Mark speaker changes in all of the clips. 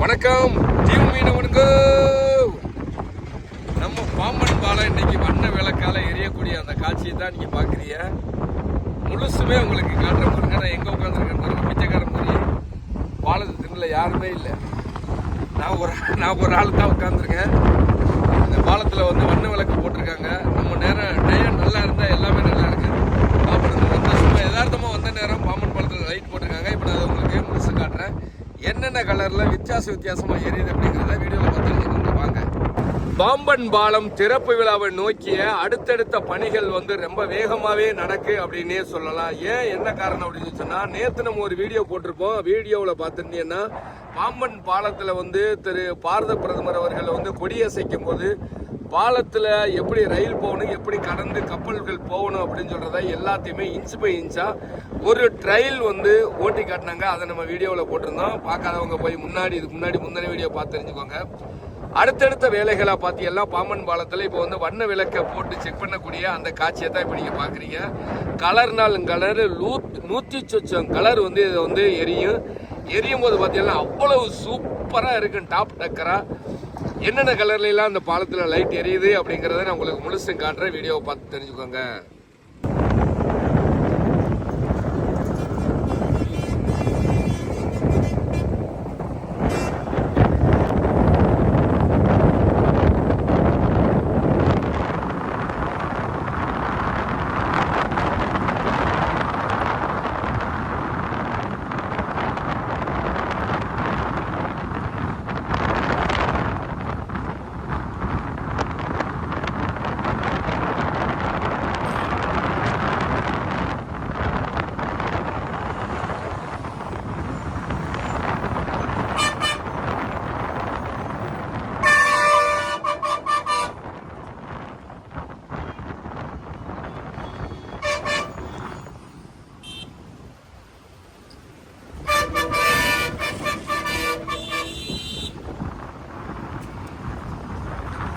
Speaker 1: வணக்கம். தீவு மீனவனுக்கு. நம்ம பாம்பன் பாலம் இன்னைக்கு வண்ண விளக்கால எரியக்கூடிய அந்த காட்சியை தான் நீங்க பாக்குறீங்க முழுசுமே உங்களுக்கு காட்டுற பாருங்க. நான் எங்க உட்காந்துருக்கேன் பாருங்க. பிச்சைக்காரன் மாதிரி. பாலத்து திண்ணில் யாருமே இல்லை. நான் ஒரு நான் ஒரு ஆள் தான் உட்காந்துருக்கேன் இந்த பாலத்தில் வந்து வண்ண விளக்கு போட்டிருக்காங்க. நம்ம நேரம் டயம் நல்லா இருந்தால் எல்லாமே நல்லா இருக்கு பாம்பன் வந்த சும்மா யதார்த்தமாக வந்த நேரம் பாம்பன் பாலத்தில் லைட் போட்டிருக்காங்க இப்போ நான் அதை உங்களுக்கு முழுசு காட்டுறேன் என்னென்ன கலரில் வித்தியாச வித்தியாசமாக எரியுது அப்படிங்கிறத வீடியோவில் பார்த்து வாங்க. பாம்பன் பாலம் திறப்பு விழாவை நோக்கிய அடுத்தடுத்த பணிகள் வந்து ரொம்ப வேகமாகவே நடக்கு அப்படின்னே சொல்லலாம். ஏன் என்ன காரணம் அப்படின்னு சொன்னால் நேற்று நம்ம ஒரு வீடியோ போட்டிருப்போம். வீடியோவில் பார்த்துருந்தீங்கன்னா பாம்பன் பாலத்தில் வந்து திரு. பாரத பிரதமர் அவர்கள் வந்து கொடியசைக்கும் போது பாலத்தில் எப்படி ரயில் போகணும் எப்படி கடந்து கப்பல்கள் போகணும் அப்படின்னு சொல்கிறத எல்லாத்தையுமே இன்ச் பை இன்ச்சாக ஒரு ட்ரையல் வந்து ஓட்டி காட்டினாங்க. அதை நம்ம வீடியோவில் போட்டிருந்தோம். பார்க்காதவங்க போய் முன்னாடி இதுக்கு முன்னாடி முந்தின வீடியோ பார்த்து தெரிஞ்சுக்கோங்க. அடுத்தடுத்த வேலைகளை பார்த்தீங்கன்னா பாம்பன் பாலத்தில் இப்போ வந்து வண்ண விளக்கை போட்டு செக் பண்ணக்கூடிய அந்த காட்சியை தான் இப்போ நீங்கள் பார்க்குறீங்க. கலர்னால் கலர் லூ நூற்றி சொச்சம் கலர் வந்து இதை வந்து எரியும். எரியும் போது பார்த்தீங்கன்னா அவ்வளவு சூப்பராக இருக்கும். டாப் டக்கராக என்னென்ன கலர்ல எல்லாம் அந்த பாலத்தில் லைட் எரியுது அப்படிங்கிறத நான் உங்களுக்கு முழுசும் காட்டுறேன். வீடியோவை பார்த்து தெரிஞ்சுக்கோங்க.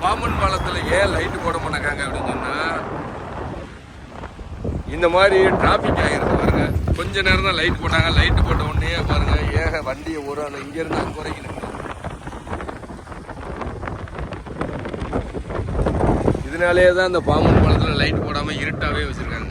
Speaker 1: பாம்பன் பாலத்தில் ஏன் லைட் போட மாட்டாங்க அப்படின்னு சொன்னால் இந்த மாதிரி டிராஃபிக் ஆகிருக்கு பாருங்க. கொஞ்ச நேரம் தான் லைட் போட்டாங்க. லைட் போட்ட உடனே பாருங்க ஏக வண்டியை ஒரு ஆள் இங்கேருந்து அங்கே வரைக்கும் நிக்குது. இதனாலேயே தான் இந்த பாம்பன் பாலத்தில் லைட் போடாமல் இருட்டாகவே வச்சிருக்காங்க.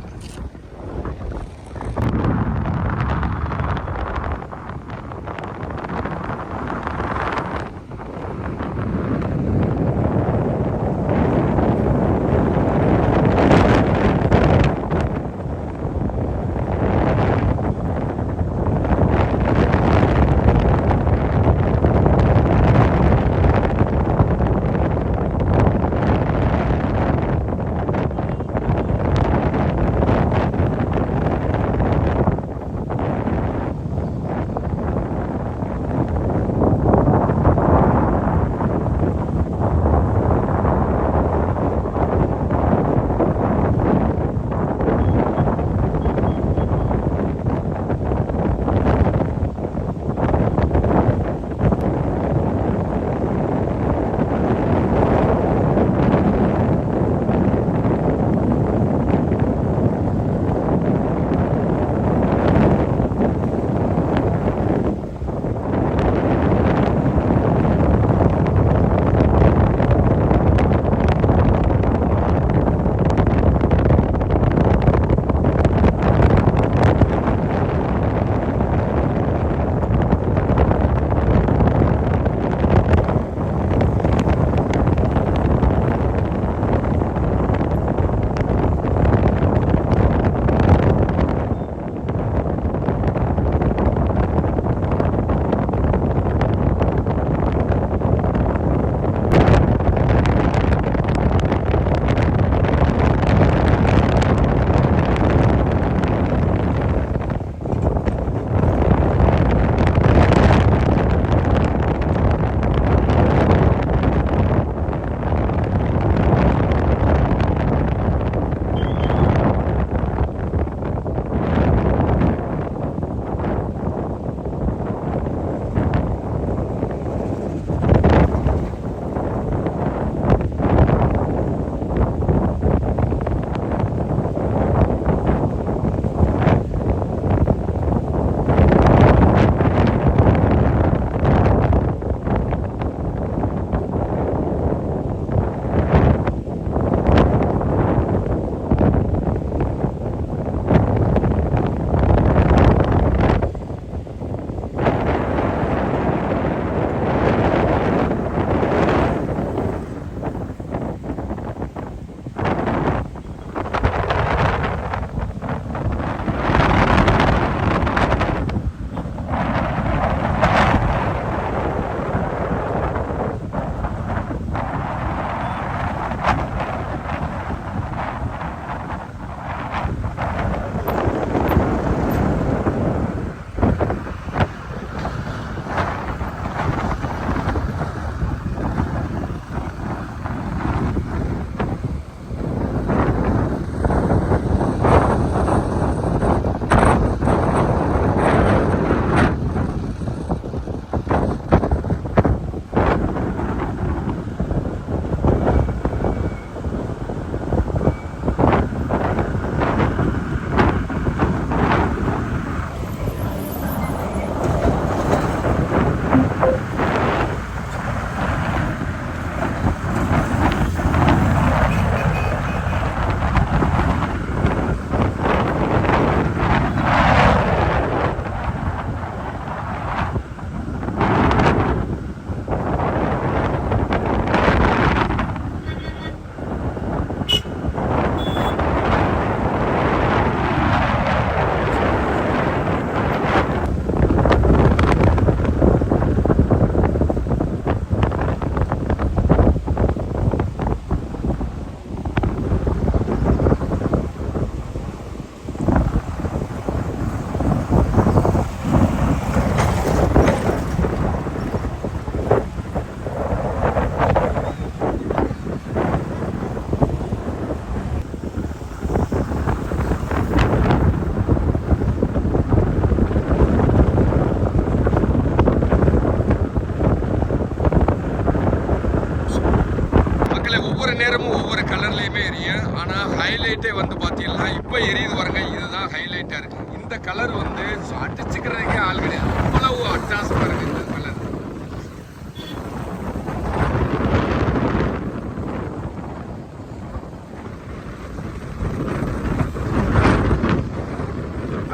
Speaker 1: ஒவ்வொரு நேரமும் ஒவ்வொரு கலர்லையுமே எரியும். ஆனால் ஹைலைட்டே வந்து பார்த்தீங்கன்னா இப்போ எரியுது பாருங்க இதுதான் ஹைலைட்டாக இருக்குது இந்த கலர் வந்து அடிச்சுக்கிறதுக்கே ஆள் கிடையாது. அவ்வளவு அட்டாசமாக இருக்குது இந்த கலர்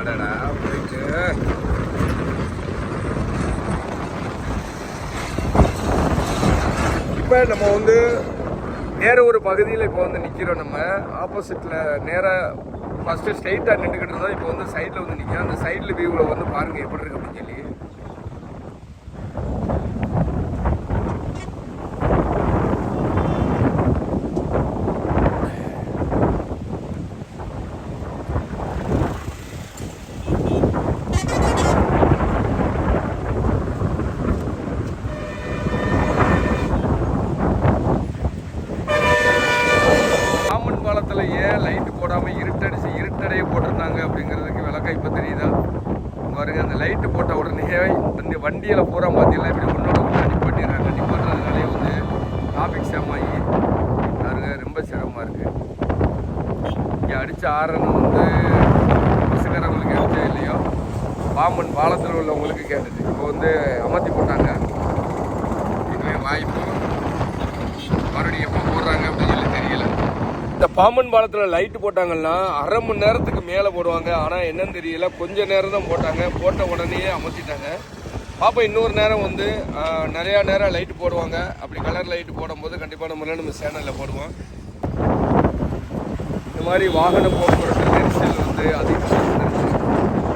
Speaker 1: அடடா போயிட்டு இப்போ நம்ம வந்து நேர ஒரு பகுதியில் இப்போ வந்து நிற்கிறோம் நம்ம. ஆப்போசிட்டில் நேராக ஃபஸ்ட்டு ஸ்ட்ரைட்டாக நின்றுக்கிட்டு இருந்தோம் இப்போ வந்து சைடில் வந்து நிற்கிறோம் அந்த சைடில் வியூவில் வந்து பாருங்கள் எப்படி இருக்கு அப்படின்னு சொல்லி காமன் பாலத்தில் ஏன் லைட் போடாமல் இருட்டடிச்சு இருட்டடைய போட்டிருந்தாங்க அப்படிங்கிறதுக்கு விளக்கம் இப்போ தெரியுதா பாருங்க அந்த லைட்டு போட்ட உடனே இந்த வண்டியில் பூரா பார்த்தீங்கன்னா இப்படி ஒன்றோட ஒன்று நிப்பாட்டிடுறாங்க நிப்பாட்டுறதுனாலே வந்து டிராஃபிக் ஜாம் ஆகி பாருங்க ரொம்ப சிரமமாக இருக்குது இங்கே அடித்த ஆரன் வந்து பஸ்ஸுக்காரங்களுக்கு அடிச்சா இல்லையோ? பாம்பன் பாலத்தில் உள்ளவங்களுக்கு கேட்டது. இப்போ வந்து அமர்த்தி போட்டாங்க. இதுவே வாய்ப்பு மறுபடியும் எப்போ போடுறாங்க அப்படின்னு சொல்லி தெரியல இந்த பாம்பன் பாலத்தில் லைட்டு போட்டாங்கன்னா அரை மணி நேரத்துக்கு மேலே போடுவாங்க. ஆனால் என்னன்னு தெரியல. கொஞ்சம் நேரம் தான் போட்டாங்க. போட்ட உடனே அமர்த்திட்டாங்க. பாப்பா இன்னொரு நேரம் வந்து நிறையா நேரம் லைட்டு போடுவாங்க. அப்படி கலர் லைட்டு போடும்போது கண்டிப்பான முறையில் நம்ம சேனலில் போடுவோம். இந்த மாதிரி வாகன போக்குவரத்து நெரிசல் வந்து அதிகமாக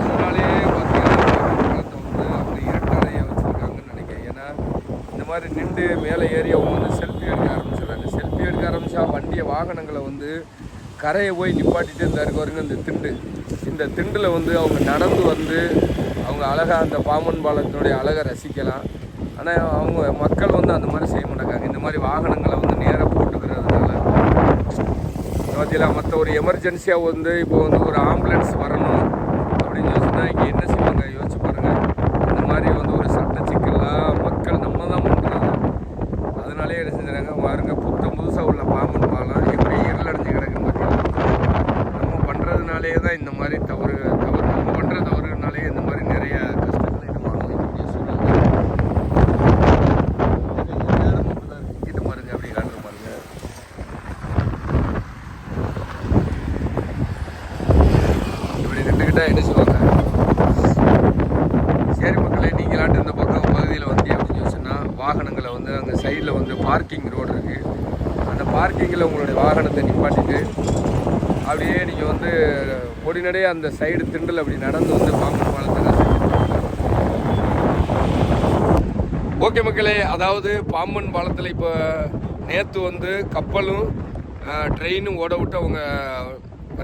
Speaker 1: அதனாலேயே பார்த்தீங்கன்னா வந்து அப்படி இரட்டறையை வச்சுருக்காங்கன்னு நினைக்கிறேன். ஏன்னா இந்த மாதிரி நின்று மேலே ஏறி அவங்க வந்து ஆரம்பித்தா வண்டியை வாகனங்களை வந்து கரையை போய் நிப்பாட்டிட்டு இருந்தாரு இருக்க இந்த திண்டு. இந்த திண்டில் வந்து அவங்க நடந்து வந்து அவங்க அழகாக அந்த பாம்பன் பாலத்தினுடைய அழகை ரசிக்கலாம். ஆனால் அவங்க மக்கள் வந்து அந்த மாதிரி செய்ய மாட்டாங்க. இந்த மாதிரி வாகனங்களை வந்து நேராக போட்டுக்கிறதுனால. பார்த்தீங்களா மற்ற ஒரு எமர்ஜென்சியாக வந்து இப்போ வந்து ஒரு ஆம்புலன்ஸ் வரணும் அப்படின்னு சொல்லி இங்கே என்ன செய்வாங்க யோசிச்சு பாருங்க இந்த மாதிரி வந்து ஒரு சட்ட சிக்கல்லாம் மக்கள் நம்ம தான் பண்ணுறாங்க அதனாலே என்ன செஞ்சுறாங்க பாருங்க புத்தம் புதுசாக உள்ள பாம்பன் பாலம் எப்படி இருளடைஞ்சு கிடக்குன்னு பார்த்தீங்களா நம்ம பண்ணுறதுனாலே தான் இந்த மாதிரி தவறு தவறு நம்ம பண்ணுற தவறுனாலே இந்த மாதிரி நிறைய கஷ்டங்களை நம்ம அனுபவிக்கக்கூடிய சூழ்நிலை இது பாருங்க அப்படி காட்டுற பாருங்க இப்படி நின்றுக்கிட்டா என்ன சொல்லுவாங்க சரி மக்களே நீங்களாட்டு இந்த பக்கம் பகுதியில் வந்தீங்க அப்படின்னு சொன்னால் வாகனங்களை வந்து அங்கே சைடில் வந்து பார்க்கிங் ரோடு இருக்குது அந்த பார்க்கிங்கில் உங்களுடைய வாகனத்தை நிப்பாட்டிட்டு அப்படியே நீங்கள் வந்து பொடிநடையே அந்த சைடு திண்டல் அப்படி நடந்து வந்து பாம்பன் பாலத்தை ரசிக்கலாம். ஓகே மக்களே அதாவது பாம்பன் பாலத்தில் இப்போ நேற்று வந்து கப்பலும் ட்ரெயினும் ஓட விட்டு அவங்க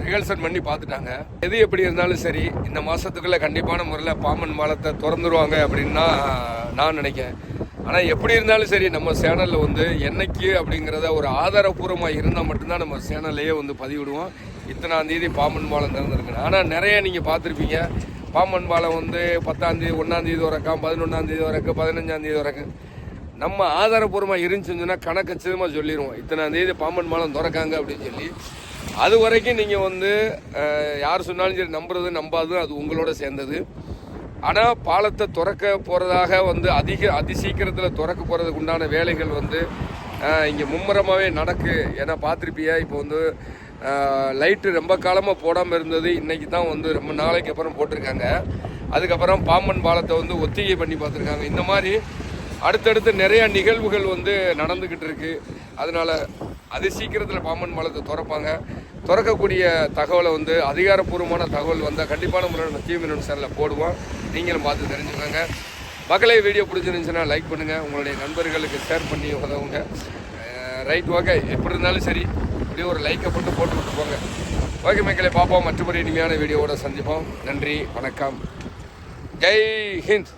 Speaker 1: ரிஹர்சல் பண்ணி பார்த்துட்டாங்க எது எப்படி இருந்தாலும் சரி இந்த மாதத்துக்குள்ளே கண்டிப்பான முறையில் பாம்பன் பாலத்தை திறந்துருவாங்க அப்படின்னு நான் நினைக்கிறேன் ஆனால் எப்படி இருந்தாலும் சரி நம்ம சேனலில் வந்து என்னைக்கு அப்படிங்கிறத ஒரு ஆதாரபூர்வமாக இருந்தால் மட்டும்தான் நம்ம சேனல்லையே வந்து பதிவிடுவோம். இத்தனாம் தேதி பாம்பன் பாலம் திறந்துருக்குன்னு ஆனால் நிறைய நீங்கள் பார்த்துருப்பீங்க. பாம்பன் பாலம் வந்து பத்தாந்தேதி ஒன்றாந்தேதி வரைக்கும் பதினொன்றாந்தேதி வரைக்கும் பதினஞ்சாந்தேதி வரைக்கும் நம்ம ஆதாரபூர்வமாக இருந்துச்சுன்னு சொன்னால் கணக்கச்சிதமாக சொல்லிடுவோம் இத்தனாந்தேதி பாம்பன் பாலம் திறக்காங்க அப்படின்னு சொல்லி. அது வரைக்கும் நீங்கள் வந்து யார் சொன்னாலும் சரி நம்புறது நம்பாதும் அது உங்களோட சேர்ந்தது. ஆனால் பாலத்தை திறக்க போகிறதாக வந்து அதிக அதிசீக்கிரத்தில் திறக்க போகிறதுக்கு உண்டான வேலைகள் வந்து இங்கே மும்முரமாகவே நடக்கு. ஏன்னா பார்த்துருப்பியா இப்போ வந்து லைட்டு ரொம்ப காலமாக போடாமல் இருந்தது. இன்றைக்கி தான் வந்து ரொம்ப நாளைக்கு அப்புறம் போட்டிருக்காங்க. அதுக்கப்புறம் பாம்பன் பாலத்தை வந்து ஒத்திகை பண்ணி பார்த்துருக்காங்க. இந்த மாதிரி அடுத்தடுத்து நிறையா நிகழ்வுகள் வந்து நடந்துக்கிட்டு இருக்குது அதனால் அது சீக்கிரத்தில் பாம்பன் பாலத்தை திறப்பாங்க. திறக்கக்கூடிய தகவலை வந்து அதிகாரப்பூர்வமான தகவல் வந்தால் கண்டிப்பான முறையில் தீவிரம் சேனலில் போடுவோம். நீங்களும் பார்த்து தெரிஞ்சுக்கோங்க. மக்களே வீடியோ பிடிச்சிருந்துச்சுன்னா லைக் பண்ணுங்கள் உங்களுடைய நண்பர்களுக்கு ஷேர் பண்ணி உதவுங்க. ரைட் ஓகே எப்படி இருந்தாலும் சரி அப்படியே ஒரு லைக்கை போட்டு போட்டு விட்டு போங்க. ஓகே மக்களை பார்ப்போம். மற்றபடி இனிமையான வீடியோவோட சந்திப்போம். நன்றி வணக்கம். ஜெய் ஹிந்த்.